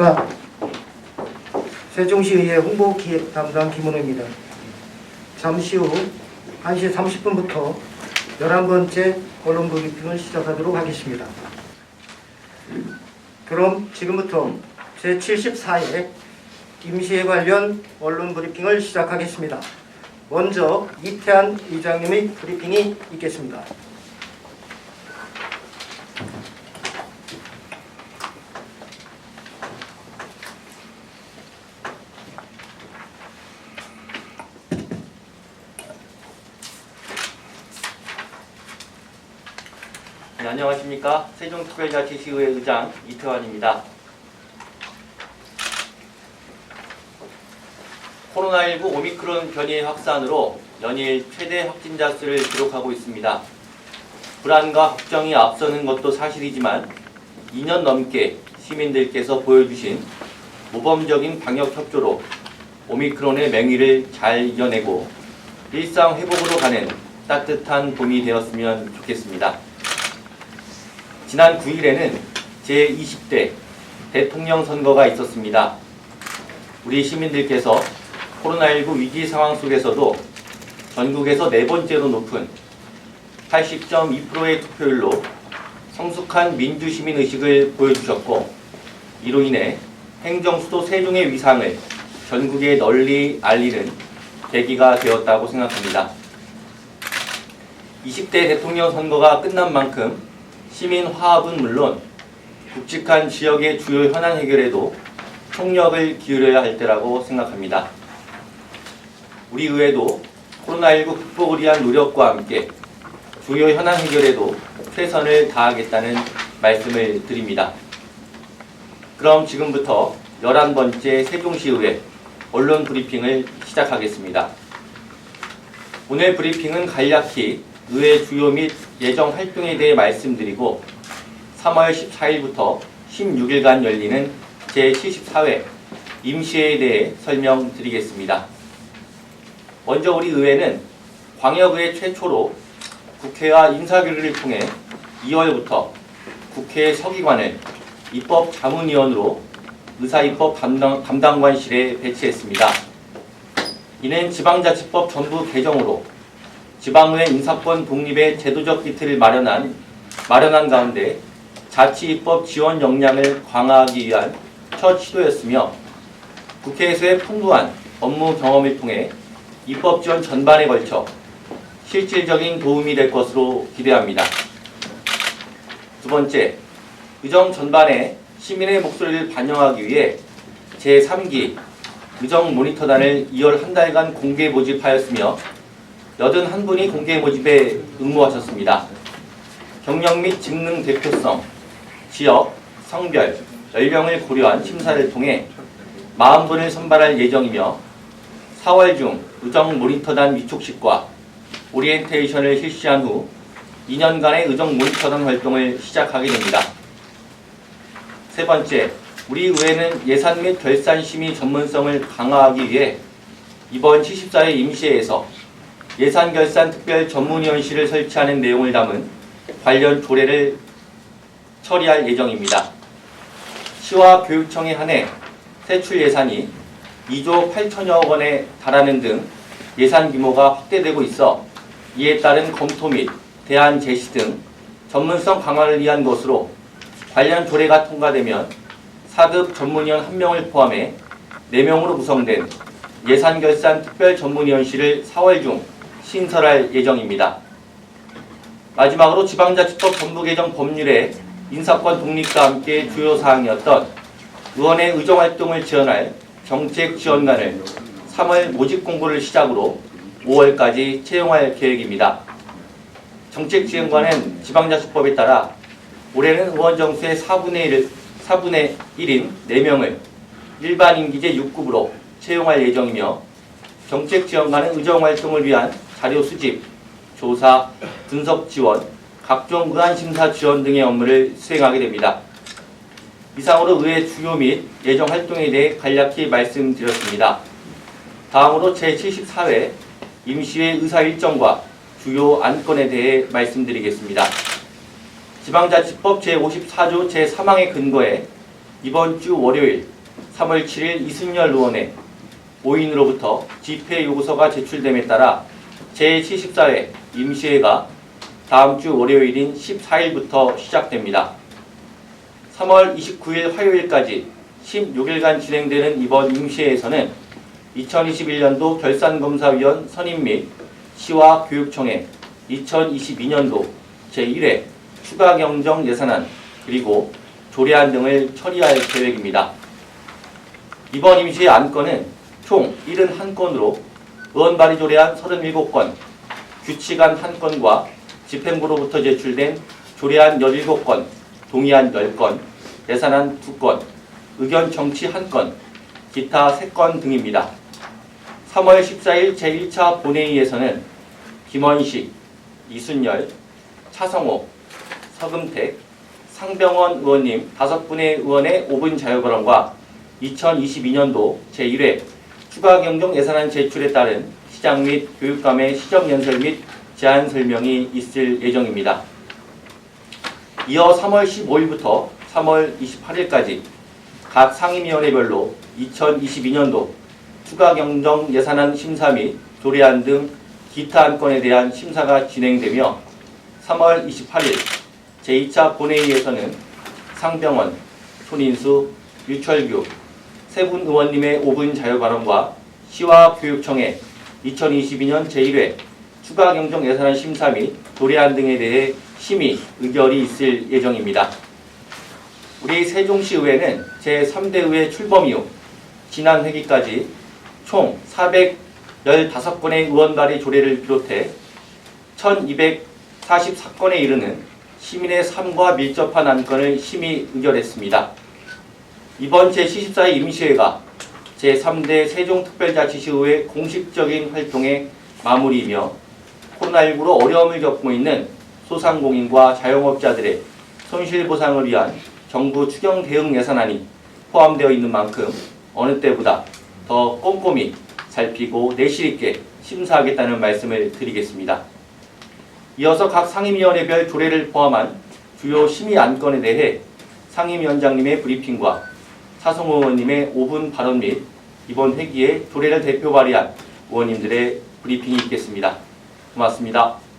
안녕하십니까. 세종시의회 홍보기획 담당 김은호입니다. 잠시 후 1시 30분부터 11번째 언론 브리핑을 시작하도록 하겠습니다. 그럼 지금부터 제74회 임시회 관련 언론 브리핑을 시작하겠습니다. 먼저 이태한 의장님의 브리핑이 있겠습니다. 안녕하십니까. 세종특별자치시의회 의장 이태환입니다. 코로나19 오미크론 변이의 확산으로 연일 최대 확진자 수를 기록하고 있습니다. 불안과 걱정이 앞서는 것도 사실이지만 2년 넘게 시민들께서 보여주신 모범적인 방역 협조로 오미크론의 맹위를 잘 이겨내고 일상 회복으로 가는 따뜻한 봄이 되었으면 좋겠습니다. 지난 9일에는 제20대 대통령 선거가 있었습니다. 우리 시민들께서 코로나19 위기 상황 속에서도 전국에서 네 번째로 높은 80.2%의 투표율로 성숙한 민주시민 의식을 보여주셨고 이로 인해 행정수도 세종의 위상을 전국에 널리 알리는 계기가 되었다고 생각합니다. 20대 대통령 선거가 끝난 만큼 시민 화합은 물론 굵직한 지역의 주요 현안 해결에도 총력을 기울여야 할 때라고 생각합니다. 우리 의회도 코로나19 극복을 위한 노력과 함께 주요 현안 해결에도 최선을 다하겠다는 말씀을 드립니다. 그럼 지금부터 11번째 세종시의회 언론 브리핑을 시작하겠습니다. 오늘 브리핑은 간략히 의회 주요 및 예정 활동에 대해 말씀드리고 3월 14일부터 16일간 열리는 제74회 임시회에 대해 설명드리겠습니다. 먼저 우리 의회는 광역의회 최초로 국회와 인사교류를 통해 2월부터 국회 서기관을 입법 자문위원으로 의사입법 담당, 담당관실에 배치했습니다. 이는 지방자치법 전부 개정으로 지방의회 인사권 독립의 제도적 기틀을 마련한 마련한 가운데 자치 입법 지원 역량을 강화하기 위한 첫 시도였으며 국회에서의 풍부한 업무 경험을 통해 입법 지원 전반에 걸쳐 실질적인 도움이 될 것으로 기대합니다. 두 번째, 의정 전반에 시민의 목소리를 반영하기 위해 제3기 의정 모니터단을 2월 한 달간 공개 모집하였으며 81 분이 공개 모집에 응모하셨습니다. 경력 및 직능 대표성, 지역, 성별, 연령을 고려한 심사를 통해 40분을 선발할 예정이며 4월 중 의정 모니터단 위촉식과 오리엔테이션을 실시한 후 2년간의 의정 모니터단 활동을 시작하게 됩니다. 세 번째, 우리 의회는 예산 및 결산 심의 전문성을 강화하기 위해 이번 74회 임시회에서 예산 결산 특별 전문위원실을 설치하는 내용을 담은 관련 조례를 처리할 예정입니다. 시와 교육청에 한해 세출 예산이 2조 8천여억 원에 달하는 등 예산 규모가 확대되고 있어 이에 따른 검토 및 대안 제시 등 전문성 강화를 위한 것으로 관련 조례가 통과되면 4급 전문위원 1명을 포함해 4명으로 구성된 예산결산 특별전문위원실을 4월 중 신설할 예정입니다. 마지막으로 지방자치법 전부 개정 법률의 인사권 독립과 함께 주요 사항이었던 의원의 의정활동을 지원할 정책 지원관을 3월 모집 공고를 시작으로 5월까지 채용할 계획입니다. 정책 지원관은 지방자치법에 따라 올해는 의원 정수의 4분의 1, 4분의 1인 4명을 일반 임기제 6급으로 채용할 예정이며 정책 지원관은 의정 활동을 위한 자료 수집, 조사, 분석 지원, 각종 의안 심사 지원 등의 업무를 수행하게 됩니다. 이상으로 의회 주요 및 예정 활동에 대해 간략히 말씀드렸습니다. 다음으로 제74회 임시회 의사 일정과 주요 안건에 대해 말씀드리겠습니다. 지방자치법 제54조 제3항에 근거해 이번 주 월요일 3월 7일 이순열 의원의 5인으로부터 집회 요구서가 제출됨에 따라 제74회 임시회가 다음 주 월요일인 14일부터 시작됩니다. 3월 29일 화요일까지 16일간 진행되는 이번 임시회에서는 2021년도 결산검사위원 선임 및 시와 교육청의 2022년도 제1회 추가 경정 예산안 그리고 조례안 등을 처리할 계획입니다. 이번 임시회 안건은 총 71건으로 의원 발의 조례안 37건, 규칙안 1건과 집행부로부터 제출된 조례안 17건, 동의안 10건, 예산안 2건, 의견 정치 1건, 기타 3건 등입니다. 3월 14일 제1차 본회의에서는 김원식, 이순열, 차성호, 서금택, 상병원 의원님 5분의 의원의 5분 자유발언과 2022년도 제1회 추가 경정 예산안 제출에 따른 시장 및 교육감의 시정 연설 및 제안 설명이 있을 예정입니다. 이어 3월 15일부터 3월 28일까지 각 상임위원회별로 2022년도 추가 경정 예산안 심사 및 조례안 등 기타 안건에 대한 심사가 진행되며 3월 28일 제2차 본회의에서는 상병원, 손인수, 유철규 세 분 의원님의 5분 자유 발언과 시와 교육청의 2022년 제1회 추가 경정 예산안 심사 및 조례안 등에 대해 심의 의결이 있을 예정입니다. 우리 세종시의회는 제3대 의회 출범 이후 지난 회기까지 총 415건의 의원 발의 조례를 비롯해 1244건에 이르는 시민의 삶과 밀접한 안건을 심의 의결했습니다. 이번 제74회 임시회가 제3대 세종특별자치시의회 공식적인 활동의 마무리이며 코로나19로 어려움을 겪고 있는 소상공인과 자영업자들의 손실보상을 위한 정부 추경 대응 예산안이 포함되어 있는 만큼 어느 때보다 더 꼼꼼히 살피고 내실 있게 심사하겠다는 말씀을 드리겠습니다. 이어서 각 상임위원회별 조례를 포함한 주요 심의 안건에 대해 상임위원장님의 브리핑과 차성호 의원님의 5분 발언 및 이번 회기에 조례를 대표 발의한 의원님들의 브리핑이 있겠습니다. 고맙습니다.